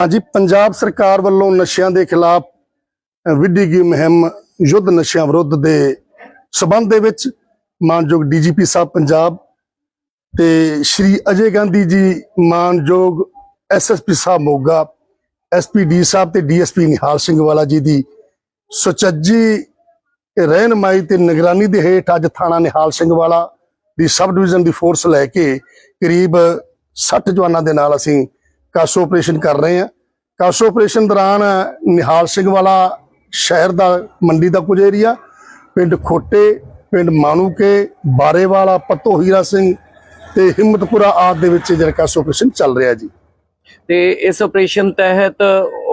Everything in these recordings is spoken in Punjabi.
ਹਾਂਜੀ ਪੰਜਾਬ ਸਰਕਾਰ ਵੱਲੋਂ ਨਸ਼ਿਆਂ ਦੇ ਖਿਲਾਫ ਅ, ਵਿੱਢੀ ਗਈ ਮੁਹਿੰਮ ਯੁੱਧ ਨਸ਼ਿਆਂ ਵਿਰੁੱਧ ਦੇ ਸਬੰਧ ਦੇ ਵਿੱਚ ਮਾਨਯੋਗ ਡੀਜੀਪੀ ਸਾਹਿਬ ਪੰਜਾਬ ਤੇ ਸ਼੍ਰੀ ਅਜੇ ਗਾਂਧੀ ਜੀ ਮਾਨਯੋਗ ਐਸਐਸਪੀ ਸਾਹਿਬ ਮੋਗਾ ਐਸਪੀਡੀ ਸਾਹਿਬ ਤੇ ਡੀਐਸਪੀ ਨਿਹਾਲ ਸਿੰਘ ਵਾਲਾ ਜੀ ਦੀ ਸੁਚੱਜੀ ਰਹਿਨਮਾਈ ਤੇ ਨਿਗਰਾਨੀ ਦੇ ਹੇਠ ਅੱਜ ਥਾਣਾ ਨਿਹਾਲ ਸਿੰਘ ਵਾਲਾ ਦੀ ਸਬ ਡਿਵੀਜ਼ਨ ਦੀ ਫੋਰਸ ਲੈ ਕੇ ਕਰੀਬ 60 ਜਵਾਨਾਂ ਦੇ ਨਾਲ ਅਸੀਂ ਕਾਸੋ ਆਪਰੇਸ਼ਨ ਕਰ ਰਹੇ ਹਾਂ ਕਾਸੋ ਆਪਰੇਸ਼ਨ ਦੌਰਾਨ ਨਿਹਾਲ ਸਿੰਘ ਵਾਲਾ ਸ਼ਹਿਰ ਦਾ ਮੰਡੀ ਦਾ ਕੁਝ ਏਰੀਆ ਪਿੰਡ ਖੋਟੇ ਪਿੰਡ ਮਾਨੂਕੇ ਬਾਰੇਵਾਲਾ ਪੱਤੋ ਹੀਰਾ ਸਿੰਘ ਤੇ ਹਿੰਮਤਪੁਰਾ ਆਦ ਦੇ ਵਿੱਚ ਜਿਹੜਾ ਕਾਸੋ ਆਪਰੇਸ਼ਨ ਚੱਲ ਰਿਹਾ ਜੀ। ਤੇ ਇਸ ਆਪਰੇਸ਼ਨ ਤਹਿਤ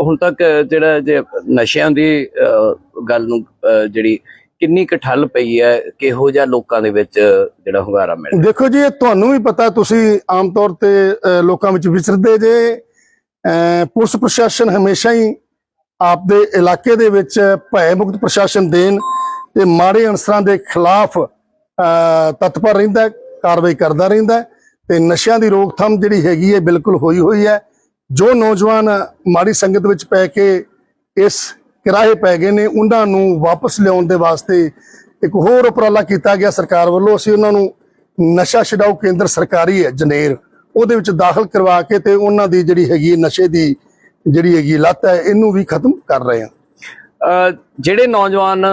ਹੁਣ ਤੱਕ ਜਿਹੜਾ ਜੇ ਨਸ਼ਿਆਂ ਦੀ ਅਹ, ਗੱਲ ਨੂੰ ਅਹ, ਜਿਹੜੀ ਕਿੰਨੀ ਕੁ ਪਈ ਹੈ ਕਿਹੋ ਜਿਹਾ ਲੋਕਾਂ ਦੇ ਵਿੱਚ ਜਿਹੜਾ ਹੁੰਗਾਰਾ ਮਿਲ ਦੇਖੋ ਜੀ ਇਹ ਤੁਹਾਨੂੰ ਵੀ ਪਤਾ ਤੁਸੀਂ ਆਮ ਤੌਰ ਤੇ ਲੋਕਾਂ ਵਿੱਚ ਵਿਚਰਦੇ ਜੇ ਪੁਲਿਸ ਪ੍ਰਸ਼ਾਸਨ ਹਮੇਸ਼ਾ ਹੀ ਆਪਦੇ ਇਲਾਕੇ ਦੇ ਵਿੱਚ ਭੈ ਮੁਕਤ ਪ੍ਰਸ਼ਾਸਨ ਦੇਣ ਤੇ ਮਾੜੇ ਅਨਸਰਾਂ ਦੇ ਖਿਲਾਫ ਅਹ, ਤਤਪਰ ਰਹਿੰਦਾ ਕਾਰਵਾਈ ਕਰਦਾ ਰਹਿੰਦਾ ਤੇ ਨਸ਼ਿਆਂ ਦੀ ਰੋਕਥਾਮ ਜਿਹੜੀ ਹੈਗੀ ਹੈ ਬਿਲਕੁਲ ਹੋਈ ਹੋਈ ਹੈ। ਜੋ ਨੌਜਵਾਨ ਮਾੜੀ ਸੰਗਤ ਵਿੱਚ ਪੈ ਕੇ ਇਸ ਕਿਰਾਏ ਪੈ ਗਏ ਨੇ ਉਹਨਾਂ ਨੂੰ ਵਾਪਸ ਲਿਆਉਣ ਦੇ ਵਾਸਤੇ ਇੱਕ ਹੋਰ ਉਪਰਾਲਾ ਕੀਤਾ ਗਿਆ ਸਰਕਾਰ ਵੱਲੋਂ। ਅਸੀਂ ਉਹਨਾਂ ਨੂੰ ਨਸ਼ਾ ਛਡਾਊ ਕੇਂਦਰ ਸਰਕਾਰੀ ਹੈ ਜਨੇਰ ਉਹਦੇ ਵਿੱਚ ਦਾਖਲ ਕਰਵਾ ਕੇ ਤੇ ਉਹਨਾਂ ਦੀ ਜਿਹੜੀ ਹੈਗੀ ਨਸ਼ੇ ਦੀ ਜਿਹੜੀ ਹੈਗੀ ਲੱਤ ਹੈ ਇਹਨੂੰ ਵੀ ਖਤਮ ਕਰ ਰਹੇ ਹਾਂ। ਜਿਹੜੇ ਨੌਜਵਾਨ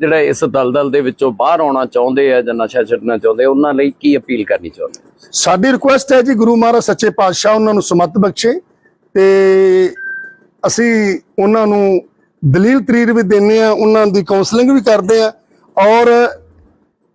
ਜਿਹੜਾ ਇਸ ਦਲਦਲ ਦੇ ਵਿੱਚੋਂ ਬਾਹਰ ਆਉਣਾ ਚਾਹੁੰਦੇ ਆ ਜਾਂ ਨਸ਼ਾ ਛੱਡਣਾ ਚਾਹੁੰਦੇ ਉਹਨਾਂ ਲਈ ਕੀ ਅਪੀਲ ਕਰਨੀ ਚਾਹੁੰਦੇ? ਸਾਡੀ ਰਿਕੁਐਸਟ ਹੈ ਜੀ ਗੁਰੂ ਮਹਾਰਾਜ ਸੱਚੇ ਪਾਤਸ਼ਾਹ ਉਹਨਾਂ ਨੂੰ ਸਮਤ ਬਖਸ਼ੇ ਤੇ ਅਸੀਂ ਉਹਨਾਂ ਨੂੰ ਦਲੀਲ ਤਰੀਰ ਵੀ ਦਿੰਦੇ ਆ, ਉਹਨਾਂ ਦੀ ਕਾਉਂਸਲਿੰਗ ਵੀ ਕਰਦੇ ਆ ਔਰ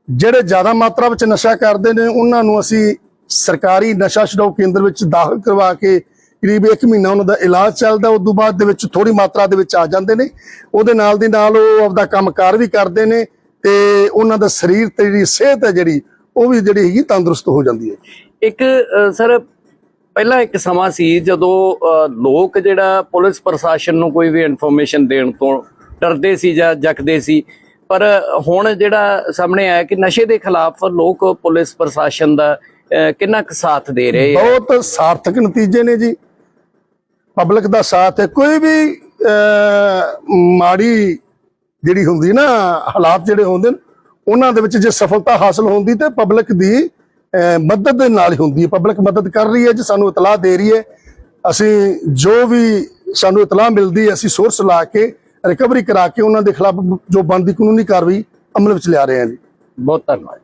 ਜਿਹੜੇ ਜ਼ਿਆਦਾ ਮਾਤਰਾ ਵਿੱਚ ਨਸ਼ਾ ਕਰਦੇ ਨੇ, ਉਹਨਾਂ ਨੂੰ ਅਸੀਂ ਸਰਕਾਰੀ ਨਸ਼ਾ ਛਡਾਊ ਕੇਂਦਰ ਵਿੱਚ ਦਾਖਲ ਕਰਵਾ ਕੇ ਕਰੀਬ 1 ਮਹੀਨਾ ਉਹਨਾਂ ਦਾ ਇਲਾਜ ਚੱਲਦਾ, ਉਸ ਤੋਂ ਬਾਅਦ ਦੇ ਵਿੱਚ ਥੋੜੀ ਮਾਤਰਾ ਦੇ ਵਿੱਚ ਆ ਜਾਂਦੇ ਨੇ। ਉਹਦੇ ਨਾਲ ਦੀ ਨਾਲ ਉਹ ਆਪਦਾ ਕੰਮਕਾਰ ਵੀ ਕਰਦੇ ਨੇ ਤੇ ਉਹਨਾਂ ਦਾ ਸਰੀਰ ਤੇ ਜਿਹੜੀ ਸਿਹਤ ਹੈ ਜਿਹੜੀ, ਉਹ ਵੀ ਜਿਹੜੀ ਹੈਗੀ ਤੰਦਰੁਸਤ ਹੋ ਜਾਂਦੀ ਹੈ। ਇੱਕ ਸਰ ਪਹਿਲਾਂ ਇੱਕ ਸਮਾਂ ਸੀ ਜਦੋਂ ਲੋਕ ਜਿਹੜਾ ਪੁਲਿਸ ਪ੍ਰਸ਼ਾਸਨ ਨੂੰ ਕੋਈ ਵੀ ਇਨਫੋਰਮੇਸ਼ਨ ਦੇਣ ਤੋਂ ਡਰਦੇ ਸੀ ਜਾਂ ਜਕਦੇ ਸੀ ਪਰ ਹੁਣ ਜਿਹੜਾ ਸਾਹਮਣੇ ਆਇਆ ਕਿ ਨਸ਼ੇ ਦੇ ਖਿਲਾਫ ਲੋਕ ਪੁਲਿਸ ਪ੍ਰਸ਼ਾਸਨ ਦਾ ਕਿੰਨਾ ਕੁ ਸਾਥ ਦੇ ਰਹੇ ਆ? ਬਹੁਤ ਸਾਰਥਕ ਨਤੀਜੇ ਨੇ ਜੀ। ਪਬਲਿਕ ਦਾ ਸਾਥ ਹੈ। ਕੋਈ ਵੀ ਅਹ, ਮਾੜੀ ਜਿਹੜੀ ਹੁੰਦੀ ਨਾ ਹਾਲਾਤ ਜਿਹੜੇ ਹੁੰਦੇ ਨੇ ਉਹਨਾਂ ਦੇ ਵਿੱਚ ਜੇ ਸਫਲਤਾ ਹਾਸਲ ਹੁੰਦੀ ਤੇ ਪਬਲਿਕ ਦੀ ਮਦਦ ਦੇ ਨਾਲ ਹੀ ਹੁੰਦੀ ਹੈ। ਪਬਲਿਕ ਮਦਦ ਕਰ ਰਹੀ ਹੈ ਜੀ, ਸਾਨੂੰ ਇਤਲਾਹ ਦੇ ਰਹੀ ਹੈ। ਅਸੀਂ ਜੋ ਵੀ ਸਾਨੂੰ ਇਤਲਾਹ ਮਿਲਦੀ ਹੈ, ਅਸੀਂ ਸੋਰਸ ਲਾ ਕੇ ਰਿਕਵਰੀ ਕਰਾ ਕੇ ਉਹਨਾਂ ਦੇ ਖਿਲਾਫ ਜੋ ਬਣਦੀ ਕਾਨੂੰਨੀ ਕਾਰਵਾਈ ਅਮਲ ਵਿੱਚ ਲਿਆ ਰਹੇ ਹਾਂ ਜੀ। ਬਹੁਤ ਧੰਨਵਾਦ।